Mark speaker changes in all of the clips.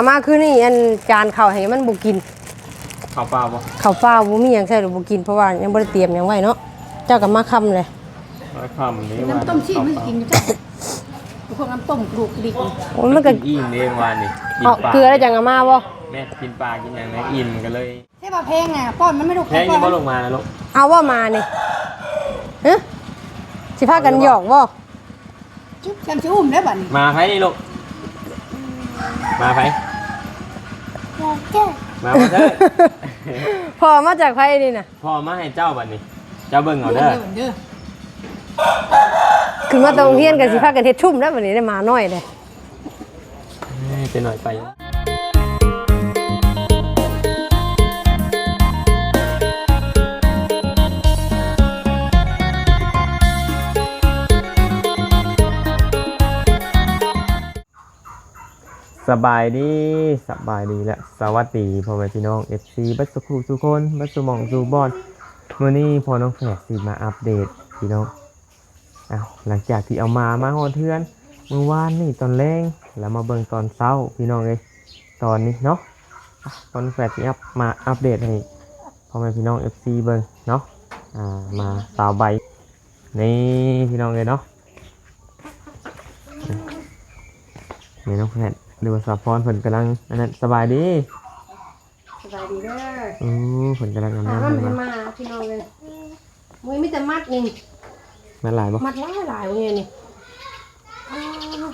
Speaker 1: เอามาคือนี่อันจานข้าวให้มันบ่กิน
Speaker 2: ข้าวเปล่าบ่
Speaker 1: ข้าวเปล่าบ่มีหยังใส่หรือบ่กินเพราะว่ายังบ่ได้เตรียมหยังไว้เนาะเจ้าก็มาค่ำเลย
Speaker 2: แล้วข้าวมันนี้ว่า
Speaker 3: น้ำต้มชีสมันกินอยู่จ้ะพวกน้ำต้มกรูกกริกนี่
Speaker 1: โอ้ยมันก็
Speaker 2: อิ่มเองวานนี่กิน
Speaker 1: เอา
Speaker 2: ปลา
Speaker 1: เกลือแล้วจังเอามาบ่
Speaker 2: แม่กินปลากินอย่างนี้อิ่มกันเลย
Speaker 3: ใช่ป่ะเพลงอะป้อนมันไม่ถูก
Speaker 2: แพ้
Speaker 3: ป้
Speaker 2: ยั
Speaker 3: องน
Speaker 2: บ่ลงมานะลูก
Speaker 1: เอาว่ามานี่ฮะสิพากันหยอกบ่
Speaker 3: จุ๊บแชมชิอุ้มได้บ่นี่
Speaker 2: มาไผนี่ลูกมาไผ มาบ่เด้อ
Speaker 1: พอมาจากไผนี่น่ะ
Speaker 2: พ่อมาให้เจ้าบัดนี้ เจ้าเบิ่งเอา
Speaker 3: เด้
Speaker 2: เด้
Speaker 3: อ
Speaker 2: อ
Speaker 3: เด้อ
Speaker 1: ขึ้นมาตรงเฮียนกันสิพากันเฮ็ดชุ่มแล้วบัดนี้ได้มาน้อยเลย
Speaker 2: จะหน่อยไป สบายดีสบายดีและสวัสดีพ่อแม่พี่น้อง FC บัสสุขุทุกคนบัสสุหมองสุบอลวันนี้พอน้องแฝดสิมาอัปเดตพี่น้องอ้าวหลังจากที่เอามามาหอเทือนเมื่อวานนี่ตอนแรงแล้วมาเบิ่งตอนเช้าพี่น้องเลยตอนนี้เนาะอะตอนแฝดสิอัพมาอัปเดตให้พ่อแม่พี่น้อง FC เบิ่งเนาะอ่ามาสาวใบนี่พี่น้องเลยเนาะนี่น้องแฝด หรือว่าสาวพรเพิ่นกำลังอันนั้นสบายดี
Speaker 1: สบายดีเด้อ
Speaker 2: อือเพิ่นกำลังทำ
Speaker 1: หางา
Speaker 2: น
Speaker 1: มัน
Speaker 2: อยู่
Speaker 1: ให้
Speaker 2: นะ
Speaker 1: มาพี่น้องเลยมุ้ยมีแต่มัดนี่
Speaker 2: แม่นหลายบ่
Speaker 1: มัดหลายหลายๆเงี้ยนี่อ้าว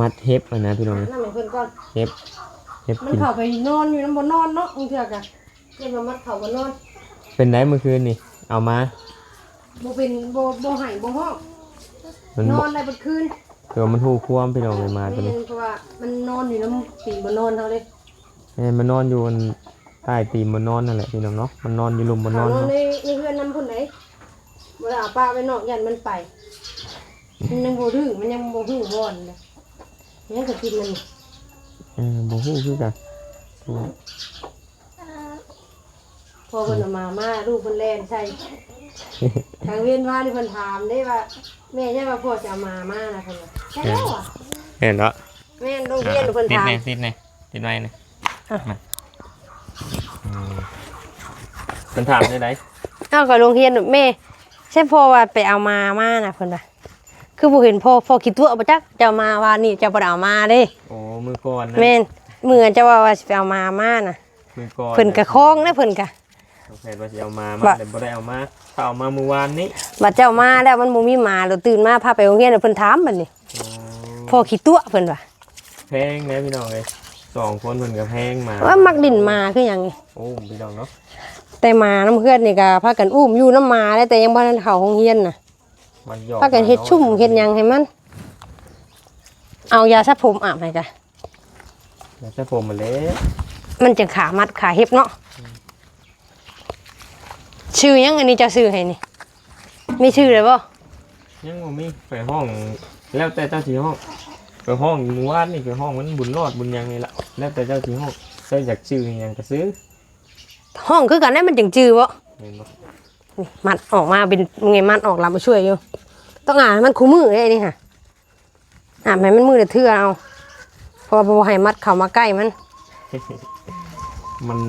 Speaker 2: มัดเฮ็บอันนะพี่น้อง
Speaker 1: นั่นให้เพิ่นก่อน
Speaker 2: เฮ็บเฮ็บ
Speaker 1: มัน
Speaker 2: กิน
Speaker 1: เข้าไปนอนอยู่น้ำบ่นอนเนาะมึงเถื่อกะเรียกว่ามัดเข้าบ่นอน
Speaker 2: เป็นได้เมื่อคืนนี่ เอามา
Speaker 1: บ่เป็นบ่บ่ให้บ่ห้อง
Speaker 2: มัน
Speaker 1: น
Speaker 2: บ
Speaker 1: อนได้เบิดคืน
Speaker 2: เดี๋ยวมันหูความพี่น้องเลยมาตัว
Speaker 1: แม่
Speaker 2: นี้
Speaker 1: นเพราะว่ามันนอนอยู่น้ำปีบ่นอนเท่าเลย
Speaker 2: แม่มันนอนอยู่บนใต้ตีนมันนอนนั่นแหละพี่น้องเนาะมันนอนอยู่ลุมมันน
Speaker 1: น
Speaker 2: อ
Speaker 1: อน
Speaker 2: น
Speaker 1: ในในเพื่อนนำพุ่นไหนเวลาเอาป้าไปนอกยันมันไปมันยังบ่ดื้อมันยังบ่หู้บ่อนเลยมันยังก็กินมันนี่
Speaker 2: เออบ่ฮู้คือกัน
Speaker 1: พอเพิ่นเอามามาลูกเพิ่นแล่นใส่ทางเวียนว่านี่เพิ่นถามได้ว่าแม่ใช่ว่าพ่อจะเอามามานะเพิ่นว่าใช่ แล้วอะ
Speaker 2: เห็นเนาะ
Speaker 1: แม่นโรงเรียนเพิ่น
Speaker 2: ติด
Speaker 1: ถาม
Speaker 2: ไหนติดไหนติดไหนนี่
Speaker 1: อะ
Speaker 2: มาอืมเพิ่นถามได้ไหน
Speaker 1: เอ้าก็โรงเรียนแม่ใช่พ่อว่าไปเอามามานะเพิ่นว่าคือบ่เห็นพ่อพ่อคิดตัวบ่จักจะเอามาว่านี่จะบ่ได้เอามาเด้
Speaker 2: โอ้มือก่อนนะ
Speaker 1: แม่นมื้อจะว่าว่าสิไปเอามามาน่ะ
Speaker 2: มือก่อน
Speaker 1: เพิ่นก็คล้องนะเพิ่นก็
Speaker 2: สงสัยว่าสิเอามามา
Speaker 1: ว่า
Speaker 2: แต่บ่ได้เอามาถ้าเอามาเมื่อวานนี้
Speaker 1: บัดเจ้ามาแล้วมันบ่มีหมาแล้วตื่นมาพาไปโรงเรียนแล้วเพิ่นถามบัดนี้
Speaker 2: โอ้
Speaker 1: พ่อคิดตัวเพิ่นว่า
Speaker 2: แพงนะพี่น้องเลยสองคนเพิ่นก็แพงมา
Speaker 1: ว่ามักดินมาคือหยังนี่
Speaker 2: โอ้พี่น้องเนาะ
Speaker 1: แต่หมาน้ำเพื่อนนี่ก็พากันอุ้มอยู่น้ำหมาแล้วแต่ยังบ่ทันเข้าโรงเรียนน่ะ
Speaker 2: มันหยอก
Speaker 1: พากันเฮ็ดชุ่มเฮ็ดหยังให้มัน เอายาสระผมอาบให้กะ
Speaker 2: แล้วจะผมมาเละ
Speaker 1: มันจะขามัดขาเฮ็บเนาะชื่อหยังอันนี้จะซื้อให้นี่มีชื่อเลยบ่
Speaker 2: ยังบ่มีไปห้อง แล้วแต่เจ้าสีห้องไปห้องหมู่บ้านนี่ไปห้องมันบุญรอดบุญยังนี่ละแล้วแต่เจ้าสีห้องเจ้าอยากซื้ออิหยังก็ซื้อ
Speaker 1: ห้องคือกันได้มันจึงจื้อบ่
Speaker 2: เห็นบ่
Speaker 1: นี่มัดออกมาเป็นไงมัดออกลำมาช่วยอยู่ ต้องอ่านให้มันคู่มือเลยนี่ค่ะอ่านให้มันมือเดือเทื่อเอาเพราะว่าบ่ให้มัดเข้ามาใกล้มัน
Speaker 2: มัน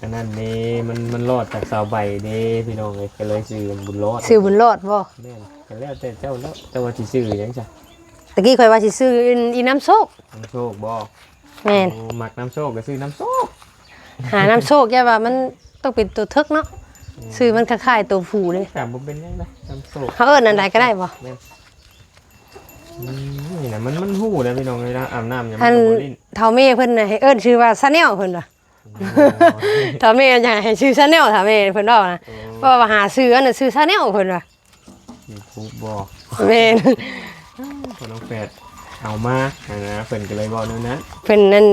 Speaker 2: อันนั้นเด้มันมันรอดจากสาวใบเด้พี่น้องเลยก็เลยซื้อบุญรอด
Speaker 1: ซื้อบุญรอดบ่
Speaker 2: แม่นก็แล้วแต่เจ้าแล้วเจ้าว่าสิซื้อหยังจ้ะ
Speaker 1: ตะ กี้ข่อยว่าสิซื้ออีน้ำโชค
Speaker 2: น้ำโชคบ่
Speaker 1: แม่น
Speaker 2: โอ้มักน้ำโชคก็ซื้อน้ำโชค
Speaker 1: หาน้ำโชคอย่าว่ามันต้องเป็นตัวทึกเนาะซื้อมันคล้ายๆตัวผู้เลย
Speaker 2: แต่บ่เป็นหยังนะน้ำโชค
Speaker 1: เขาเอิ้นอันใดก็ได้บ่
Speaker 2: แม่นอืมนี่นะมันมันหู้นะพี่น้องเลยนะอาบน้ำยัง
Speaker 1: อั
Speaker 2: มัน
Speaker 1: น
Speaker 2: บ่ลิ้น
Speaker 1: เฒ่าแม่เพิ่นน่ะให้เอิ้นชื่อว่าซาแนลเพิ่นว่ะเฒ่าแม่อยากให้ชื่อซาแนลเฒ่าแม่เพิ่นเว้านะเพราะว่าหาซื้ออันน่ะซื้อซาแนลเพิ่นว่ะ
Speaker 2: ยูทูบบอก
Speaker 1: แม่น
Speaker 2: คนน้องแฟดเอามาอ่านะเพิ่นก็เลยบอกนั่นนะ
Speaker 1: เพิ่นนั่น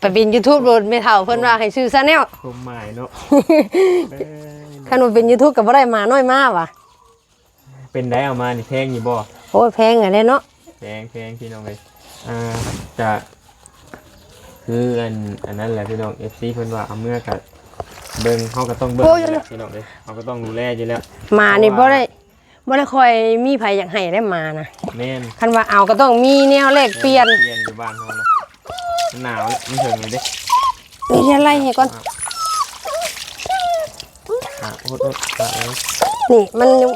Speaker 1: ไปเป็น YouTube โดนแม่เฒ่าเพิ่นว่าให้ชื่อซาแนล
Speaker 2: ความหมายเนาะเอ้ย
Speaker 1: คันว่าเป็น YouTube ก็บ่ได้มาน้อยมาว่ะ
Speaker 2: เป็นได้เอามานี่แพงอยู่บ่
Speaker 1: โอ้ยแพงอะเด้เนาะ
Speaker 2: แพงแพงพี่น้องเลยอ่าจะ คืออันอันนั้นแหละพี่น้อง FC เพิ่นว่าเอาเมื่อกับเบิ่งเฮาก็ต้องเบิ่งอยู่แล้วพี่น้องเลยเฮาก็ต้องดูแลอยู่แล้ว
Speaker 1: มานี่บ่ได้ บ่ได้ค่อยมีไผอยากให้ได้มานะ
Speaker 2: แม่น
Speaker 1: คันว่าเอาก็ต้องมีแนวแลกเปลี่ยน
Speaker 2: เปลี่ยนอยู่บ้านเฮานะมันหนาวเลยมันถึงเลยดิ
Speaker 1: นี่เรียนอะไรให้ก่อน
Speaker 2: อะโอ๊ตโอ๊ตอะเอ้ย
Speaker 1: นี่มันอยู่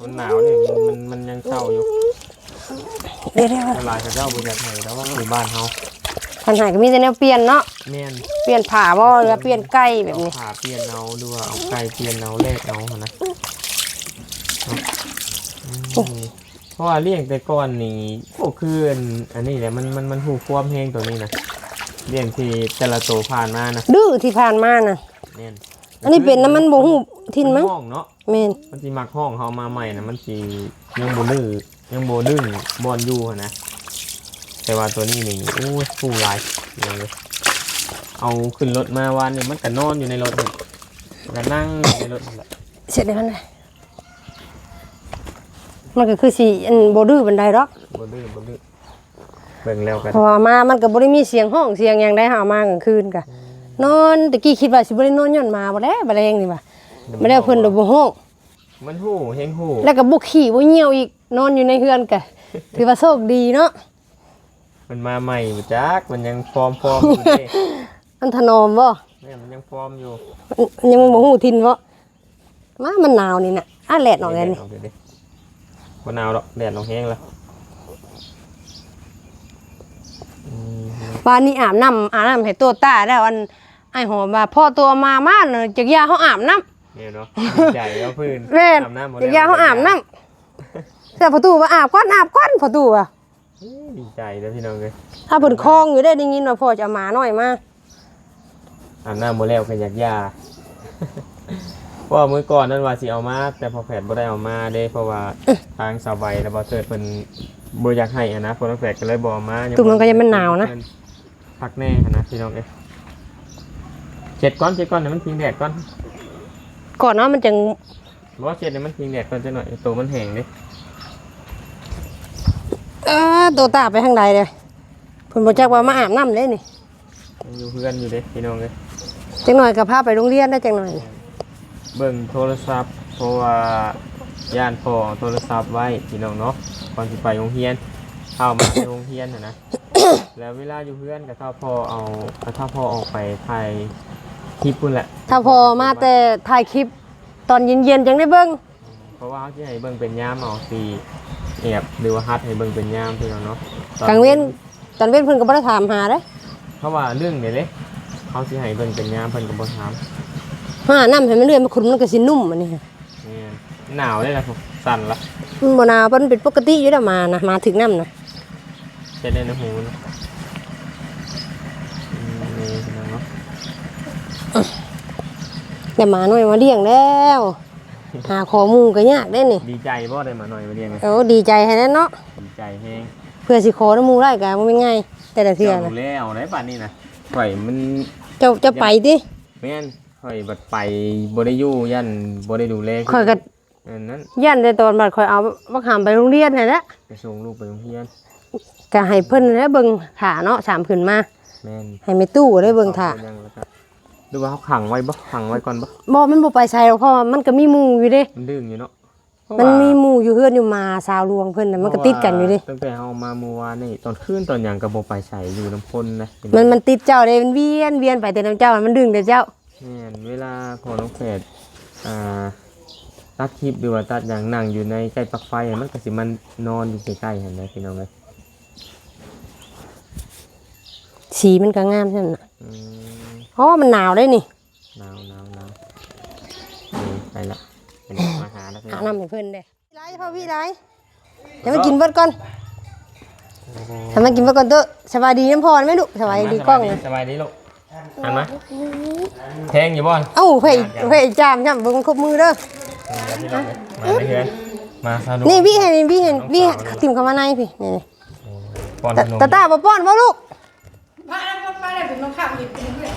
Speaker 2: มันหนาวนี่มันมันมันยังเศร้าอยู่
Speaker 1: เดี๋ยวเดี๋ยว
Speaker 2: ทลายเขาเจ้าบุญยัดให้แล้วว่าอยู่บ้านเขา
Speaker 1: ปัญหาก็มีแต่แนวเปลี่ยนเนาะ
Speaker 2: แม่น
Speaker 1: เปลี่ยนผ้าบ่หรือว่าเปลี่ยนไก่แบบ
Speaker 2: เอา
Speaker 1: นี้
Speaker 2: ผ่าเปลี่ยนเอาดูว่าเอาไก่เปลี่ยนเอาเลขเอาหั่นนะอืม เพราะว่าเลี้ยงแต่ก่อนนี่โอ้คืออันอันนี้แหละมันมันมันหูความแห้งตัวนี้นะเลี้ยงที่แต่ละตัวผ่านมานะ
Speaker 1: ดื้อที่ผ่านมาน่ะ
Speaker 2: แม่น
Speaker 1: อันนี้เป็นน้ำมันบ่ฮู้ทินมั้ง
Speaker 2: ห้องเนาะ
Speaker 1: แม่น
Speaker 2: มันสิมักห้องเขามาใหม่นะมันสิยังบ่ดื้อยังบ่ดื้อบอนอยู่หั้นนะแต่ว่าตัวนี้นี่โอ้ยฟูหลายเลยเอาขึ้นรถมาวันนี้มันก็นอนอยู่ในรถนี่ก็นั่งอยู่ในรถนั่นแหละ
Speaker 1: เสร็จแล้วมันเลย มันก็คือสิอันบ่ดื้อบันไดหรอก
Speaker 2: บ่ดื้อบ่ดื้อเบิ่งแล้วกัน
Speaker 1: เพราะว่ามามันก็บ่ได้มีเสียงห้องเสียงหยังได้หามากลางคืนก็นอนตะกี้คิดว่าสิบ่ได้นอนย้อนมาบ่แล้วบ่แรงนี่ว่าบ่ได้เพิ่นดอกบ่ห้อง
Speaker 2: มันหูเฮงหู
Speaker 1: แล้วก็บ่ขี้บ่เหี่ยวอีกนอนอยู่ในเฮือนก็ถือว่าโชคดีเนาะ
Speaker 2: มันมาใหม่บ่จักมันยังฟอร์มฟอร์มอยู่เด้
Speaker 1: มันถนอมบ่
Speaker 2: แม่มันยังฟอร์มอยู่
Speaker 1: มันยังบ่ฮู้ทินบ่มามันหนาวนี่น่ะอะแลดออกแล้วนี่
Speaker 2: บ่หนาวดอกแดดออกแห้งแล้วอืม
Speaker 1: บ้านนี้อาบน้ำอาบน้ำให้ตัวตาแล้วอันไอ้หอมว่าพ่อตัวมามาเนอะจักยาเขาอาบน้ำ
Speaker 2: เนี่ยเนาะดีใจแล้วพื้น
Speaker 1: แม่น
Speaker 2: อาบน้ำหมด
Speaker 1: จั
Speaker 2: แล้
Speaker 1: กยาเขาอาบน้ำแต่ประตูว่าอาบก้อนอาบก้อนประตูอะ
Speaker 2: เอ้ยดีใจแล้วพี่น้องเลย
Speaker 1: ถ้าเปิดคลองอยู่ได้ได้ยินว่าพ่อจะเอาหมาหน่อยมา
Speaker 2: อาบน้ำหมดแล้วขยักยาเพราะ ว่ามื้อก่อนนั่นว่าสิเอามา แต่พอแผดบ่ได้เอามาเด้เพราะว่าทางสาวใบแล้วบ่เถิดเพิ่นบ่อยากให้อะนะเพราะน้องแผดก็เลยบ่เอามา
Speaker 1: ตุ่มมันก็ยังมันหนาวนะ
Speaker 2: พักแน่อะนะพี่น้องเอ้ยเจ็ดก้อนเจ็ดก้อนเดี๋ยวมันพิงแดดก่อน
Speaker 1: ก่อนเนาะมันจัง
Speaker 2: บ่ว่าเจ็ดเดี๋ยวมันพิงแดดก่อนจังหน่อยตัวมันแห้งเด้
Speaker 1: เออตัวตาไปทางใดเลยเพิ่นบ่จักว่ามาอาบน้ำเลยนี่
Speaker 2: ยังอยู่เพื่อนอยู่เด้พี่น้องเอ้ย
Speaker 1: จังหน่อยก็พาไปโรงเรียนได้จังหน่อย
Speaker 2: เบิ่งโทรศัพท์ เพราะว่าย่านพอเอาโทรศัพท์ไว้พี่น้องเนาะก่อนสิไปโรงเรียนเข้ามาในโรงเรียนน่ะนะแล้วเวลาอยู่เพื่อนก็ถ้าพอเอาถ้าพอออกไปถ่ายคลิปพุ่นแหละ
Speaker 1: ถ้าพอมาแต่ถ่ายคลิปตอนเย็นๆจังได้เบิ่ง
Speaker 2: เพราะว่าเขาจะให้เบิ่งเป็นยามเอาสีแอบหรือว่าฮัดให้เบิ่งเป็นยามพี่น้องเนาะตอก
Speaker 1: ลางเว้นตอนเว้นเพิ่นก็บ่ได้ถามหาเด้
Speaker 2: เพราะว่าเรื่องเนี่ยเลยเขาสิให้เบิ่งเป็นยามเพิ่นก็บ่ถาม
Speaker 1: หาน้ำให้มันเรื่อยมาขุนมันก็สินุ่มอันนี้ค่ะ
Speaker 2: นี่หนาวเลยล่ะผมสั่นละ
Speaker 1: มันบ่หนาวมันเป็นปกติอยู่แล้วมานะมาถึงน้ำนะ
Speaker 2: จะได้ในหูนะอืมนี่พี่น้องเนาะ
Speaker 1: แต่หมาหน่อยมาเลี้ยงแล้วหาข้อมูลก็ยากได้นี่
Speaker 2: ดีใจบ่ได้มาหน่อยมาเรียนไหม
Speaker 1: โอ้ดีใจให้แล้วเนาะ
Speaker 2: ดีใจแฮง
Speaker 1: เพื่อสิขอน้ำมูได้ก็บ่เป็นไงแต่ละเทื่อ
Speaker 2: เจ้า
Speaker 1: นะ
Speaker 2: ดูแล้วได้ป่านนี้นะข่อยมัน
Speaker 1: เจ้าจะไปติ
Speaker 2: แม่น ข่อยบัดไปบ่ได้อยู่ยันบ่ได้ดูแล
Speaker 1: ข่อยก็
Speaker 2: อันนั้น
Speaker 1: ย่านแต่ตอนบัดข่อยเอาบักหามไปโรงเรียนให้แล้ว
Speaker 2: ไปส่งลูกไปโรงเรียน
Speaker 1: ก็ให้เพิ่นแล้วเบิ่งถ่าเนาะสามขึ้นมา
Speaker 2: แม่น
Speaker 1: ให้แม่ตู้ได้เบิ่งถ่า
Speaker 2: ยังแล้วก็ดูว่าเขาขังไว้บ่ขังไว้ก่อนบ่
Speaker 1: บ่มันบ่ไปไสหรอกเพราะว่ามันก็มีหมู่อยู่เด้
Speaker 2: มันดื้ออยู่เนาะเพราะ
Speaker 1: มัน
Speaker 2: ว่า
Speaker 1: มีหมู่อยู่เฮือนอยู่มาสาวลวงเพิ่นน่ะมันก็ติดกันอยู่เดิ
Speaker 2: ตั้งแต่เฮามาเมื่อวานนี่ตอนคืนตอนหยังก็บ่ไปใส่อยู่น้ำพ่นนะ
Speaker 1: มันมันติดเจ้าเด้มันเวียนเวียนไปแต่น้ำเจ้ามันดึงแต่เจ้า
Speaker 2: แม่นเวลาพอน้องแฝดอ่าตัดคลิปหรือว่าตัดหยังนั่งอยู่ในใกล้ปลั๊กไฟอะมันก็สิมันนอนอยู่ใกล้ๆหั่นนะพี่น้องเอ้ย
Speaker 1: สีมันก็งามซั่นน่ะ
Speaker 2: อืม
Speaker 1: เพราะว่ามันหนาวได้นี่
Speaker 2: หนาวหนาวหนาวนี่ไปละเป็นมาหาแล้วพี่น้
Speaker 1: หา
Speaker 2: อง
Speaker 1: น้ำให้เพิ่นเด้ไรพ่อพี่ไรเดี๋ยวมากินเบิดก่อนทำมากินเบิดก่อนเถอะสบายดีน้ำพรไหมลูกสบายดีกล้อง
Speaker 2: ส
Speaker 1: นะ
Speaker 2: สบายดีลูก หันมาแทงอยู่บ่อน
Speaker 1: เอ้าเพ่เพ่จามย่ำเบิ่งครบมือเด้อ
Speaker 2: มาไม่เพื่อนมาสนุก
Speaker 1: นี่พี่เห็นพี่เห็นพี่ทิมเข้ามาในพี่นี่
Speaker 2: ป้อน
Speaker 1: ตา
Speaker 2: ขนม
Speaker 1: ตาตาบ่ป้อนบ่ลูก
Speaker 3: มาแล้วมาแล้วเป็นน้องข้ามอีกเป็นเพื่อน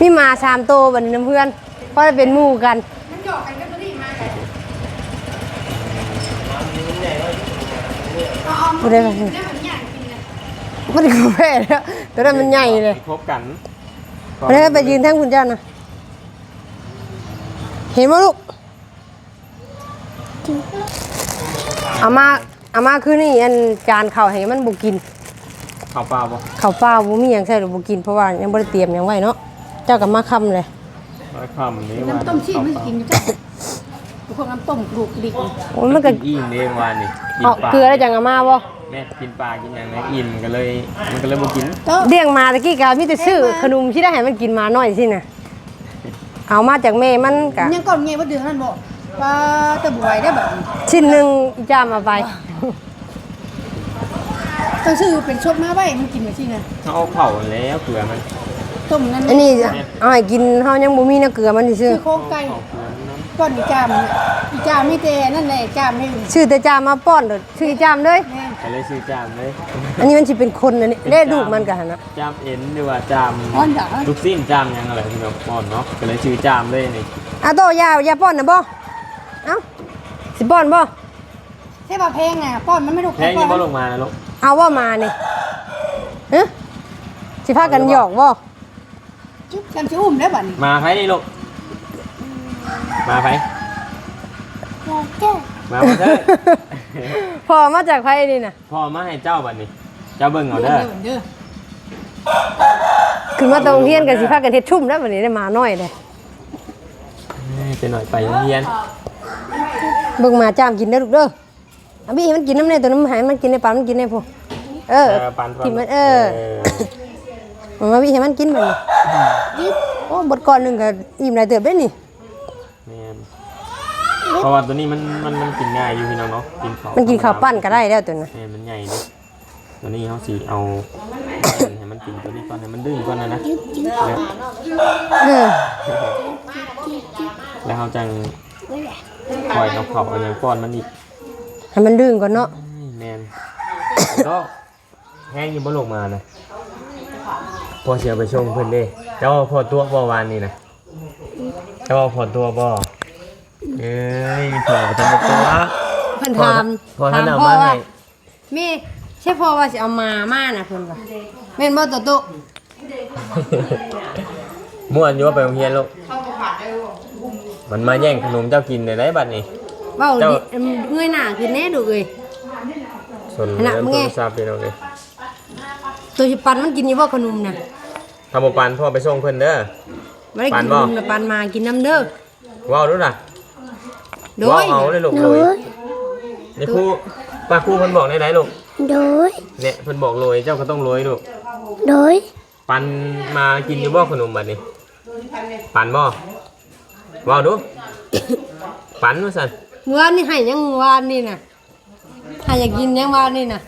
Speaker 1: มีหมาสามตัวบัดนี้น้ำเพื่อนเพราะจะเป็นหมู่กัน
Speaker 3: มันหยอกกันก็ตัวนี้มากันเอาเอา
Speaker 1: บ่ได้ไป
Speaker 3: ได้ผลอย่างกินนะ
Speaker 1: บ่ได้กาแฟแล้วตัวนั้นมันใหญ่เลย
Speaker 2: พบกัน
Speaker 1: บ่ได้ไปยืนแท่งคุณเจ้านะเห็นบ่ลูกเอามาเอามาคือนี่อันจานข้าวให้มันบ่กิน
Speaker 2: ข้าวเปล่าบ่
Speaker 1: ข้าวเปล่าบ่มีหยังใส่หรือบ่กินเพราะว่ายังบ่ได้เตรียมหยังไว้เนาะเจ้าก็มาค่ำเลย
Speaker 2: มาค่ำนี้ว่า
Speaker 3: น้ำต้มชีสมันสิกินอยู่จ้ะพวกน้ำต้มกรูกดิก
Speaker 1: โอ้ยมันก็
Speaker 2: กินอิ่มเองวันนี้กิน
Speaker 1: เอา
Speaker 2: ปลา
Speaker 1: เกลือแล้วจังเอามาบ่
Speaker 2: แม่กินปลากินอย่างนี้อิ่มก็เลย มันก็เลยบ่กิน
Speaker 3: โต๊ะ
Speaker 1: เลี้ยงมาตะกี้ก็มีแต่ซื้อขนมที่ได้ให้มันกินมาน้อยสิน่ะเอามาจากแม่มันก็
Speaker 3: ยังก่อนไงว่าเดือนนั้นบอกว่าตะบวยได้แบบนี้
Speaker 1: ชิ้นหนึงอีจ้ามาไป
Speaker 3: ต้องซื้อเป็นชดมาไว้มันกินไปสินะ
Speaker 2: เขาเอาเผาแล้วเกลือมัน
Speaker 3: ต้มนั่น
Speaker 1: อันนี้เอาให้กินเฮายังบ่มีน้ำเกลือมัน
Speaker 3: ซื้
Speaker 1: ซื่
Speaker 3: อ
Speaker 1: อ
Speaker 3: โครงไก่
Speaker 2: เผาเกลือน้ำ
Speaker 3: ก้อนอีจามเนี่ยอีจามไม่เตนั่นแหละจามให้
Speaker 1: ๆชื่อแต่จ้ามาป้อนเด้อชื่ออีจ้ามเลย
Speaker 3: แม่
Speaker 2: ก็เลยซื้อจามเลย
Speaker 1: อันนี้มันสิเป็นคนอันนี้ได้ลูกมันก็หั่นน่ะ
Speaker 2: จามเอ็นหรือว่าจาม
Speaker 3: อ่อนด่า
Speaker 2: ลูกสิ้นจามยังอะไรพี่น้องป้อนเนาะก็เลยชื่อจามเลยนี่
Speaker 1: อะโตยาวยาป้อนน่ะบ่เอ้าสิป้อนบ่
Speaker 3: ใช่ป่ะเพลงไงป้อนมันไม่ถูก
Speaker 2: แพงยังบ่ลงมานะลูก
Speaker 1: เอาว่ามานี่ฮะสิพากันหยอกบ่
Speaker 3: จุ๊บจำชื่ออุ้มได้บ่นี่
Speaker 2: มาไผนี่ลูกมาไผ มาบ่เด้อ
Speaker 1: พอมาจากไผนี่น่ะ
Speaker 2: พ่อมาให้เจ้าบัดนี้ เจ้าเบิ่งเอา
Speaker 3: เด้
Speaker 2: เด้
Speaker 3: อ
Speaker 2: อ
Speaker 3: เด้อ
Speaker 1: ขึ้นมาตรงเฮียนกันสิพากันเฮ็ดชุ่มแล้วบัดนี้ได้มาน้อยเลย
Speaker 2: จะหน่อยไปโรงเรียน
Speaker 1: เบิ่งมาจ้ามกินเด้อลูกเด้อเอาบี้ให้มันกินน้ำในตัวน้ำหายมันกินในปากมันกินในพวกเออ
Speaker 2: เออปัน
Speaker 1: กินมันเออ มันมาบี้ให้มันกินบัดนี้โอ้บทก่อนหนึงก็อิ่มหลายเติบได้นี่
Speaker 2: แม่น เพราะว่าตัวนี้มันมันมันกินง่ายอยู่พี่น้องเนาะกินข้าว
Speaker 1: มันกินข้าวปั้นก็ได้แล้วตัวน่ะ
Speaker 2: แม่นมันใหญ่เด้ตัวนี้เขาสิเอาให้มันกินตัวนี้ก่อนให้มันดึงก่อนนะนะแล้ว
Speaker 1: เออ
Speaker 2: แล้วเขาจังปล่อยเอาเขาเอาอย่างป้อนมันอีก
Speaker 1: ให้มันดึงก่อนเนาะ
Speaker 2: แมนก็แห้งอยิงบ่ลงมานะพอเสียไปชมเพิ่นเด้เจ้าว่าพอตัวบ่วานนี่นะเจ้าว่าพอตัวบ่ เอ้ยพอทำตัว
Speaker 1: เพิ่นถาม
Speaker 2: พอท่าน
Speaker 1: ถาม
Speaker 2: เอา
Speaker 1: พ่อ
Speaker 2: มา
Speaker 1: ว่า
Speaker 2: ให้
Speaker 1: แม่ใช่พ่อว่าสิเอามามาน่ะเพิ่นว่าแม่นบ่ตัวโต
Speaker 2: ม่วนอยู่ว่าไปโรงเรียนลูกมันมาแย่งขนมเจ้ากินได้ไรบัดนี้
Speaker 1: เว้า
Speaker 2: เจ้า
Speaker 1: ดิเงยหน้าขึ้นแน่ดูเอ้ย
Speaker 2: ส่วน
Speaker 1: ขนาด
Speaker 2: เรื่อง
Speaker 1: มึงไง
Speaker 2: โทรศัพท์พี่น้องเอ้ย
Speaker 1: ตัวสิปันมันกินอยู่บ่ขนมน่ะ
Speaker 2: ทำบ่ปานพ่อไปส่งเพิ่นเด้อ
Speaker 1: บ่ได้กิน
Speaker 2: ปัน
Speaker 1: ข
Speaker 2: บ่
Speaker 1: นมน่ะปันมากินน้ำเด้อ
Speaker 2: ว้าวดูน่ะ
Speaker 1: โด
Speaker 2: ว้าวยเอาเลยลูกเลยนี่ครูป้าครูเพิ่นบอกได้ไหนลูก
Speaker 4: โดย
Speaker 2: เนี่ยเพิ่นบอกโรยเจ้าก็ต้องโรยลูก
Speaker 4: โดย
Speaker 2: ปันมากินอยู่บ่ขนมบัดนี้ ปันบ่ว้าวดู ปันว่าซั่น
Speaker 1: เมื่อวานนี่ให้ยังเมื่อวานนี่น่ะให้อยากกินยังวานนี่น่ะ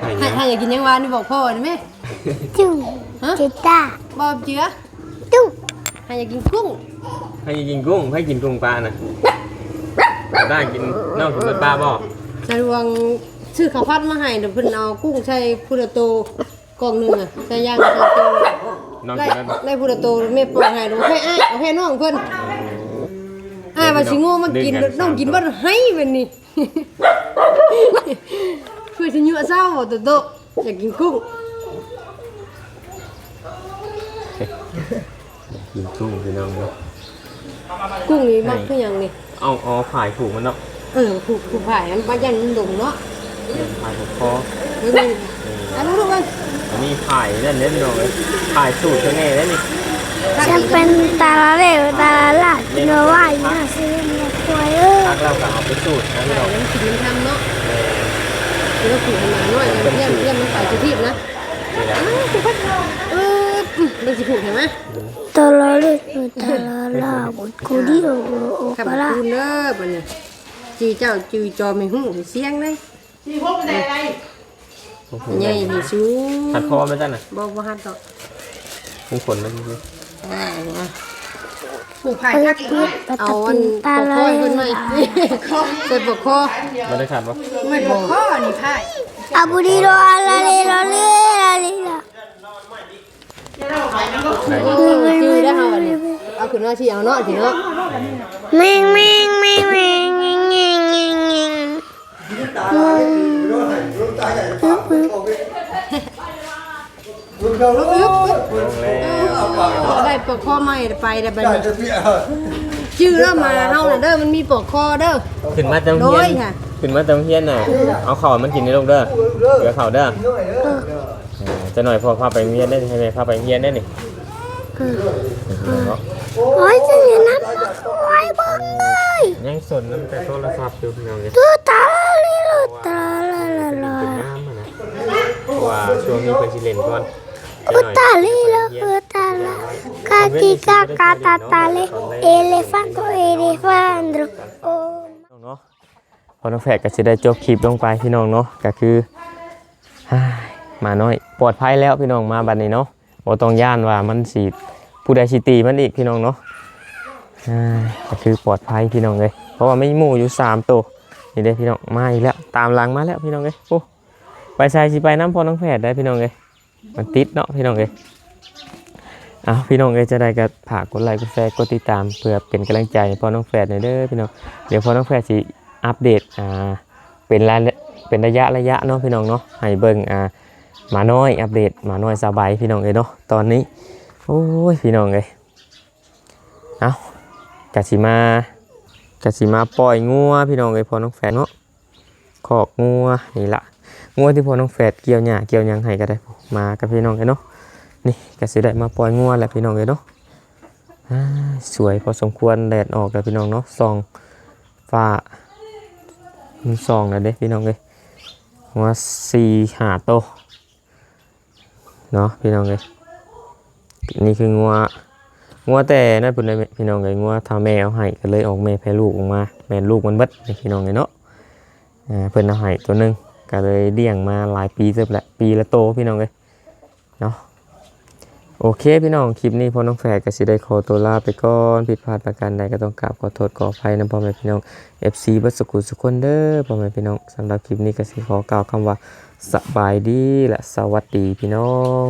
Speaker 2: ให้
Speaker 1: ให้
Speaker 2: ยัง
Speaker 1: ให้อยากกินยังวานนี่บอกพ่อได้ไหม
Speaker 4: จุ้ง
Speaker 1: ฮะ
Speaker 4: จิตา
Speaker 1: บ่เจือ
Speaker 4: จุ้ง
Speaker 1: ให้อยากกินกุ้ง
Speaker 2: ให้กินกุ้งให้กินกุ้งปลาน่ะได้กินนอกกินเบิดปลาบ่
Speaker 1: นายหลวงซื้อข้าวผัดมาให้เดี๋ยวเพิ่นเอากุ้งใส่พุระโตกล่องหนึงอะใส่ย่างพุระโต
Speaker 2: นอก
Speaker 1: ได้
Speaker 2: จากนั้น
Speaker 1: ได้พุระโตแม่ปอกให้ดูให้อ้ายเอาให้น้องเพิ่นอ้ายว่าสิโง่มากินน้องกินบ่ให้แบบนี้เพื่อสิยั่วเศร้าบ่โตโตอยากกินกุ้ง
Speaker 2: กินกุ้งพี่น้องเนาะ
Speaker 1: กุ้งนี่มักคือหยังนี่
Speaker 2: เอาเอาขายถูกมันเนาะ
Speaker 1: เออผูกผูกผายมันบ่ยันมันดงเนาะ
Speaker 2: ขายถูกคอ
Speaker 1: เฮ้ยมันอันนู้นลูกมัน
Speaker 2: อันนี้ขายนั่นเล่นพี่น้องเลยขายสูตรเท่านี้ได้นี่
Speaker 4: ฉันเป็นตาละเล่ตาละลาดเนื้อว่าอยู่น่าซื้อมาควายเออ
Speaker 2: ทักเราก็เอาไปสูตรนะพี่น้อง
Speaker 1: มันกินมันทำเนาะคือเราผูกให้มาหน่อยมันเยี่ยมเยี่ยมมันไปจุดทิพย์นะ
Speaker 2: นี่แหละ
Speaker 1: เออ มันสิผูกเห็นไหม
Speaker 4: ตาละเล่ตาละลาบดกูดิโอโอ
Speaker 1: ขับ
Speaker 4: ปะละ
Speaker 1: คูนเด้อบัดนี้จีเจ้าจือจอไม่หูเสียงเลย
Speaker 2: โอ้โห
Speaker 1: ใหญ่ที่สูง
Speaker 2: หัดคอมันจ้ะน่ะ
Speaker 1: บ่บ่ฮัดดอก
Speaker 2: มีขนมันนี่
Speaker 1: อ่าเนี่ย
Speaker 3: ผูกไผ่
Speaker 4: เปิ
Speaker 3: ทั
Speaker 4: ด
Speaker 3: กอีก
Speaker 4: เปิดปะ
Speaker 1: เอา
Speaker 4: ตะ
Speaker 1: อั
Speaker 4: ปิ
Speaker 1: น
Speaker 4: น
Speaker 1: ป
Speaker 4: ตา
Speaker 1: อก
Speaker 4: ละ
Speaker 1: คอ
Speaker 4: เล่
Speaker 1: ขึ้นมาใส่ปอกคอ
Speaker 2: มันได้ขาดปะ
Speaker 3: ไม่บอกข้อนี่ไผ่
Speaker 4: อาบุดีโรอาละเล่ละเล่ละเล่ละ
Speaker 2: ไหน
Speaker 1: จือได้เฮาบัดนี้เอาขึ้นมาสิเอาเนาะสิเนาะ
Speaker 4: แมงแมงแมงแมงแมงแมงแมงแมง
Speaker 2: ลงแล้ว
Speaker 1: ได้ปอกคอใหม่ไปได้บัดนี้จื้อแล้วมาเฮาน่ะเด้อมันมีปอกคอเด้อ
Speaker 2: ขึ้นมาจัง
Speaker 1: โด
Speaker 2: เฮีย
Speaker 1: ย
Speaker 2: น
Speaker 1: ค่ะ
Speaker 2: ขขึ้นมาเติมเฮียนน่ะเอาข้าวมันกินในลูกเด้อเหลือข้าวเด้อเออ จะหน่อยพอพาไปโรงเฮียนได้ให้แม่พาไปโรงเฮียนได้นี่เนาะ
Speaker 4: โอ้ยจะเห็นน้ำมาควายบนเลย
Speaker 2: ยังสนน้ำแต่โทรศัพท์อยู่พี่น้องเลย
Speaker 4: ตัวตาลีลูตาลาลาลา
Speaker 2: เป็นน้ำอะนะเพราะว่าช่วงนี้เป็นสิเลนก่อนจะ
Speaker 4: อุ
Speaker 2: หน่อย
Speaker 4: ตาลีลูอุตาลากากิกากาตาตาเลเอเลฟันโตเอเลฟันโดโอ
Speaker 2: เนาะพอน้องแฝดก็จะได้จบคลิปลงไปพี่น้องเนาะก็คือฮ่าย มาน้อย ปลอดภัยแล้วพี่น้องมาบัดนี้เนาะบ่ต้องย่านว่ามันสิผู้ใดสิตีมันอีกพี่น้องเนาะอ่าก็คือปลอดภัยพี่น้องเลยเพราะว่าไม่หมู่อยู่สามตัวนี่เด้พี่น้องมาอีกแล้วตามหลังมาแล้วพี่น้องเลยโอ้ไปใส่สิไปน้ำพอน้องแฝดได้พี่น้องเลยมันติดเนาะพี่น้องเลยอ้าวพี่น้องเลยจะได้ก็ฝากกดไลค์กดแชร์กดติดตามเพื่อเป็นกำลังใจพ่อน้องแฝดหน่อยเด้อพี่น้องเดี๋ยวพอน้องแฟร์สิอัปเดตอ่าเป็นรายะเป็นระยะระยะเนาะพี่น้องเนาะให้เบิ่งอ่า หมาน้อยอัปเดตหมาน้อยสบายพี่น้องเอ้ยเนาะตอนนี้โอ้ยพี่น้องเอ้ยเอากะสิมากะสิมาปล่อยงัวพี่น้องเอ้ยพอน้องแฟร์เนาะขอกงัวนี่ละงัวที่พอน้องแฟร์เกี่ยวหญ้าเกี่ยวยังให้ก็ได้มากับพี่น้องเอ้ยเนาะนี่กะสิได้มาปล่อยงัวแหละพี่น้องเอ้ยเนาะอ่าสวยพอสมควรแดดออกแล้วพี่น้องเนาะส่องฟ้ามีซองนะเด้พี่น้องเลยว่าสี่หาโต เนาะพี่น้องเลยนี่คืองัวงัวแต่นั่นเป็นไงพี่น้องเลยงัวทาแมวให้ก็เลยออกแม่แพ้ลูกออกมาแม่ลูกมันเบิดพี่น้องเลยเนาะอ่าเพิ่นเอาให้ตัวหนึงก็เลยเลี้ยงมาหลายปีเสร็จแหละปีละโตพี่น้องเลยเนาะโอเคพี่น้องคลิปนี้พอน้องแฝดก็สิได้ขอตัวลาไปก่อนผิดพลาดประการใดก็ต้องกราบขอโทษขออภัยนะพ่อแม่พี่น้อง FC บัสกุลสุขคนเด้อพ่อแม่พี่น้องสำหรับคลิปนี้ก็สิขอกล่าวคำว่า สบายดีและสวัสดีพี่น้อง